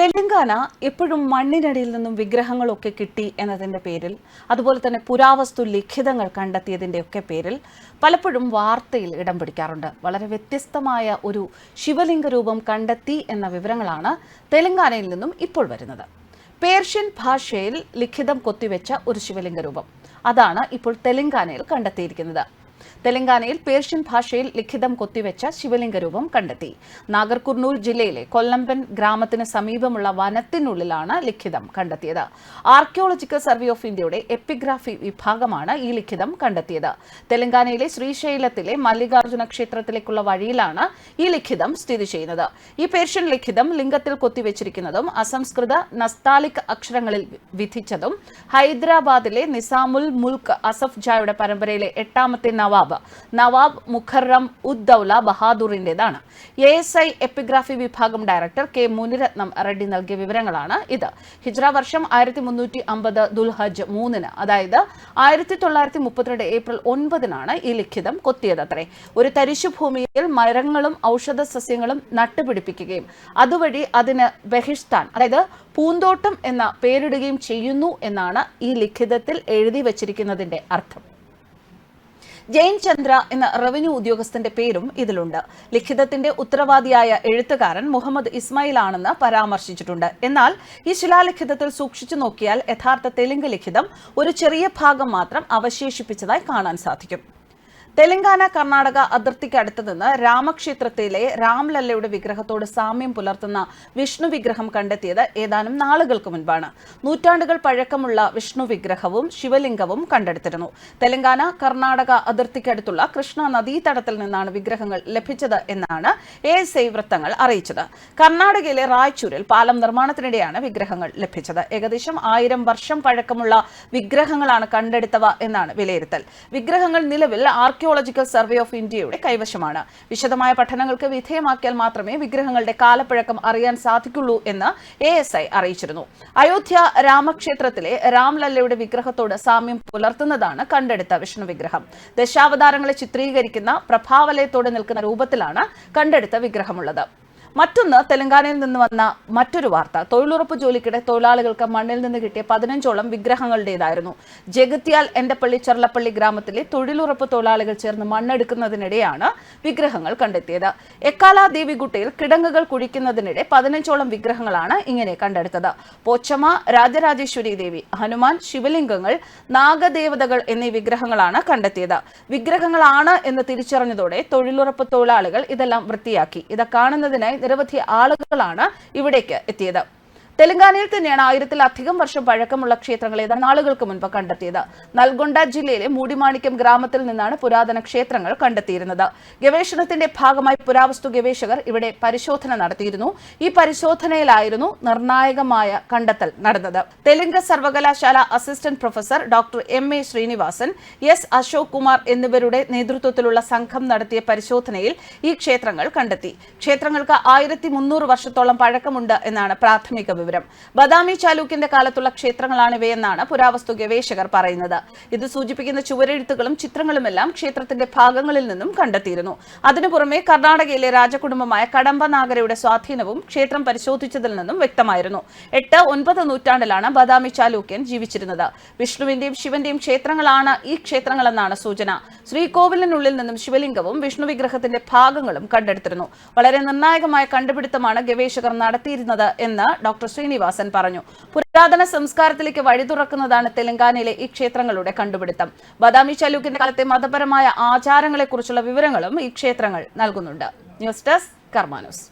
തെലങ്കാന എപ്പോഴും മണ്ണിനടിയിൽ നിന്നും വിഗ്രഹങ്ങളൊക്കെ കിട്ടി എന്നതിന്റെ പേരിൽ അതുപോലെ തന്നെ പുരാവസ്തു ലിഖിതങ്ങൾ കണ്ടെത്തിയതിന്റെയൊക്കെ പേരിൽ പലപ്പോഴും വാർത്തയിൽ ഇടം പിടിക്കാറുണ്ട്. വളരെ വ്യത്യസ്തമായ ഒരു ശിവലിംഗ രൂപം കണ്ടെത്തി എന്ന വിവരങ്ങളാണ് തെലങ്കാനയിൽ നിന്നും ഇപ്പോൾ വരുന്നത്. പേർഷ്യൻ ഭാഷയിൽ ലിഖിതം കൊത്തിവെച്ച ഒരു ശിവലിംഗ രൂപം. അതാണ് ഇപ്പോൾ തെലങ്കാനയിൽ കണ്ടെത്തിയിരിക്കുന്നത്. തെലങ്കാനയിൽ പേർഷ്യൻ ഭാഷയിൽ ലിഖിതം കൊത്തിവെച്ച ശിവലിംഗരൂപം കണ്ടെത്തി. നാഗർകുർണൂർ ജില്ലയിലെ കൊല്ലമ്പൻ ഗ്രാമത്തിന് സമീപമുള്ള വനത്തിനുള്ളിലാണ് ലിഖിതം കണ്ടെത്തിയത്. ആർക്കിയോളജിക്കൽ സർവേ ഓഫ് ഇന്ത്യയുടെ എപ്പിഗ്രാഫി വിഭാഗമാണ് ഈ ലിഖിതം കണ്ടെത്തിയത്. തെലങ്കാനയിലെ ശ്രീശൈലത്തിലെ മല്ലികാർജുന ക്ഷേത്രത്തിലേക്കുള്ള വഴിയിലാണ് ഈ ലിഖിതം സ്ഥിതി ചെയ്യുന്നത്. ഈ പേർഷ്യൻ ലിഖിതം ലിംഗത്തിൽ കൊത്തിവെച്ചിരിക്കുന്നതും അസംസ്കൃത നസ്താലിക് അക്ഷരങ്ങളിൽ വിധിച്ചതും ഹൈദരാബാദിലെ നിസാമുൽ മുൽക്ക് അസഫ് ജായുടെ പരമ്പരയിലെ എട്ടാമത്തെ നവാബ്. നവാബ് മുഖറം ഉദ്ദൌല ബഹാദൂറിന്റേതാണ്. എ എസ് ഐ എപ്പിഗ്രാഫി വിഭാഗം ഡയറക്ടർ കെ മുനിരത്നം റെഡ്ഡി നൽകിയ വിവരങ്ങളാണ് ഇത്. ഹിജ്ര വർഷം ആയിരത്തി മുന്നൂറ്റി അമ്പത് ദുൽഹജ് മൂന്നിന് അതായത് ആയിരത്തി തൊള്ളായിരത്തി മുപ്പത്തിരണ്ട് ഏപ്രിൽ ഒൻപതിനാണ് ഈ ലിഖിതം കൊത്തിയതത്രേ. ഒരു തരിശുഭൂമിയിൽ മരങ്ങളും ഔഷധ സസ്യങ്ങളും നട്ടുപിടിപ്പിക്കുകയും അതുവഴി അതിന് ബഹിഷ്താൻ അതായത് പൂന്തോട്ടം എന്ന പേരിടുകയും ചെയ്യുന്നു എന്നാണ് ഈ ലിഖിതത്തിൽ എഴുതി വച്ചിരിക്കുന്നതിന്റെ അർത്ഥം. ജെയിൻ ചന്ദ്ര എന്ന റവന്യൂ ഉദ്യോഗസ്ഥന്റെ പേരും ഇതിലുണ്ട്. ലിഖിതത്തിന്റെ ഉത്തരവാദിയായ എഴുത്തുകാരൻ മുഹമ്മദ് ഇസ്മായിൽ ആണെന്ന് പരാമർശിച്ചിട്ടുണ്ട്. എന്നാൽ ഈ ശിലാലിഖിതത്തിൽ സൂക്ഷിച്ചു നോക്കിയാൽ യഥാർത്ഥ തെലുങ്ക് ലിഖിതം ഒരു ചെറിയ ഭാഗം മാത്രം അവശേഷിപ്പിച്ചതായി കാണാൻ സാധിക്കും. തെലങ്കാന കർണാടക അതിർത്തിക്ക് അടുത്ത് നിന്ന് രാമക്ഷേത്രത്തിലെ രാംലല്ലയുടെ വിഗ്രഹത്തോട് സാമ്യം പുലർത്തുന്ന വിഷ്ണു വിഗ്രഹം കണ്ടെത്തിയത് ഏതാനും നാളുകൾക്ക് മുൻപാണ്. നൂറ്റാണ്ടുകൾ പഴക്കമുള്ള വിഷ്ണു വിഗ്രഹവും ശിവലിംഗവും കണ്ടെടുത്തിരുന്നു. തെലങ്കാന കർണാടക അതിർത്തിക്കടുത്തുള്ള കൃഷ്ണ നദീതടത്തിൽ നിന്നാണ് വിഗ്രഹങ്ങൾ ലഭിച്ചത് എന്നാണ് എ എസ് ഐ വൃത്തങ്ങൾ അറിയിച്ചത്. കർണാടകയിലെ റായ്ചൂരിൽ പാലം നിർമ്മാണത്തിനിടെയാണ് വിഗ്രഹങ്ങൾ ലഭിച്ചത്. ഏകദേശം ആയിരം വർഷം പഴക്കമുള്ള വിഗ്രഹങ്ങളാണ് കണ്ടെടുത്തവ എന്നാണ് വിലയിരുത്തൽ. വിഗ്രഹങ്ങൾ നിലവിൽ ആർക്കിയോളജിക്കൽ സർവേ ഓഫ് ഇന്ത്യയുടെ കൈവശമാണ്. വിശദമായ പഠനങ്ങൾക്ക് വിധേയമാക്കിയാൽ മാത്രമേ വിഗ്രഹങ്ങളുടെ കാലപ്പഴക്കം അറിയാൻ സാധിക്കുള്ളൂ എന്ന് എ എസ് ഐ അറിയിച്ചിരുന്നു. അയോധ്യ രാമക്ഷേത്രത്തിലെ രാംലല്ലയുടെ വിഗ്രഹത്തോട് സാമ്യം പുലർത്തുന്നതാണ് കണ്ടെടുത്ത വിഷ്ണു വിഗ്രഹം. ദശാവതാരങ്ങളെ ചിത്രീകരിക്കുന്ന പ്രഭാവലയത്തോടെ നിൽക്കുന്ന രൂപത്തിലാണ് കണ്ടെടുത്ത വിഗ്രഹമുള്ളത്. മറ്റൊന്ന് തെലങ്കാനയിൽ നിന്ന് വന്ന മറ്റൊരു വാർത്ത. തൊഴിലുറപ്പ് ജോലിക്കിടെ തൊഴിലാളികൾക്ക് മണ്ണിൽ നിന്ന് കിട്ടിയ പതിനഞ്ചോളം വിഗ്രഹങ്ങളുടേതായിരുന്നു. ജഗത്യാൽ എന്റപ്പള്ളി ചെറുളപ്പള്ളി ഗ്രാമത്തിലെ തൊഴിലുറപ്പ് തൊഴിലാളികൾ ചേർന്ന് മണ്ണെടുക്കുന്നതിനിടെയാണ് വിഗ്രഹങ്ങൾ കണ്ടെത്തിയത്. എക്കാല ദേവികുട്ടയിൽ കിടങ്ങുകൾ കുഴിക്കുന്നതിനിടെ പതിനഞ്ചോളം വിഗ്രഹങ്ങളാണ് ഇങ്ങനെ കണ്ടെടുത്തത്. പോച്ചമ്മ രാജരാജേശ്വരി ദേവി ഹനുമാൻ ശിവലിംഗങ്ങൾ നാഗദേവതകൾ എന്നീ വിഗ്രഹങ്ങളാണ് കണ്ടെത്തിയത്. വിഗ്രഹങ്ങളാണ് എന്ന് തിരിച്ചറിഞ്ഞതോടെ തൊഴിലുറപ്പ് തൊഴിലാളികൾ ഇതെല്ലാം വൃത്തിയാക്കി. ഇത് കാണുന്നതിനായി നിരവധി ആളുകളാണ് ഇവിടേക്ക് എത്തിയത്. തെലങ്കാനയിൽ തന്നെയാണ് ആയിരത്തിലധികം വർഷം പഴക്കമുള്ള ക്ഷേത്രങ്ങൾ ഏതാണ്ട് നാളുകൾക്ക് മുൻപ് കണ്ടെത്തിയത്. നൽഗൊണ്ട ജില്ലയിലെ മൂടിമാണിക്യം ഗ്രാമത്തിൽ നിന്നാണ് പുരാതന ക്ഷേത്രങ്ങൾ കണ്ടെത്തിയിരുന്നത്. ഗവേഷണത്തിന്റെ ഭാഗമായി പുരാവസ്തു ഗവേഷകർ ഇവിടെ പരിശോധന നടത്തിയിരുന്നു. ഈ പരിശോധനയിലായിരുന്നു നിർണായകമായ കണ്ടെത്തൽ നടന്നത്. തെലുങ്ക് സർവകലാശാല assistant professor doctor M A Srinivasan S Ashok Kumar എന്നിവരുടെ നേതൃത്വത്തിലുള്ള സംഘം നടത്തിയ പരിശോധനയിൽ ഈ ക്ഷേത്രങ്ങൾ കണ്ടെത്തി. ക്ഷേത്രങ്ങൾക്ക് ആയിരത്തി വർഷത്തോളം പഴക്കമുണ്ട് എന്നാണ് പ്രാഥമിക വിവരം. ബദാമി ചാലൂക്യന്റെ കാലത്തുള്ള ക്ഷേത്രങ്ങളാണ് ഇവയെന്നാണ് പുരാവസ്തു ഗവേഷകർ പറയുന്നത്. ഇത് സൂചിപ്പിക്കുന്ന ചുവരെഴുത്തുകളും ചിത്രങ്ങളുമെല്ലാം ക്ഷേത്രത്തിന്റെ ഭാഗങ്ങളിൽ നിന്നും കണ്ടെത്തിയിരുന്നു. അതിനു പുറമെ കർണാടകയിലെ രാജകുടുംബമായ കടമ്പ നാഗരയുടെ സ്വാധീനവും ക്ഷേത്രം പരിശോധിച്ചതിൽ നിന്നും വ്യക്തമായിരുന്നു. എട്ട് ഒൻപത് നൂറ്റാണ്ടിലാണ് ബദാമി ചാലൂക്യൻ ജീവിച്ചിരുന്നത്. വിഷ്ണുവിന്റെയും ശിവന്റെയും ക്ഷേത്രങ്ങളാണ് ഈ ക്ഷേത്രങ്ങളെന്നാണ് സൂചന. ശ്രീകോവിലിനുള്ളിൽ നിന്നും ശിവലിംഗവും വിഷ്ണു വിഗ്രഹത്തിന്റെ ഭാഗങ്ങളും കണ്ടെടുത്തിരുന്നു. വളരെ നിർണായകമായ കണ്ടുപിടുത്തമാണ് ഗവേഷകർ നടത്തിയിരുന്നത് എന്ന് ഡോക്ടർ ശ്രീനിവാസൻ പറഞ്ഞു. പുരാതന സംസ്കാരത്തിലേക്ക് വഴി തുറക്കുന്നതാണ് തെലങ്കാനയിലെ ഈ ക്ഷേത്രങ്ങളുടെ കണ്ടുപിടുത്തം. ബദാമി ചലൂക്കിന്റെ കാലത്തെ മതപരമായ ആചാരങ്ങളെക്കുറിച്ചുള്ള വിവരങ്ങളും ഈ ക്ഷേത്രങ്ങൾ നൽകുന്നുണ്ട്. News desk കർമാനോസ്.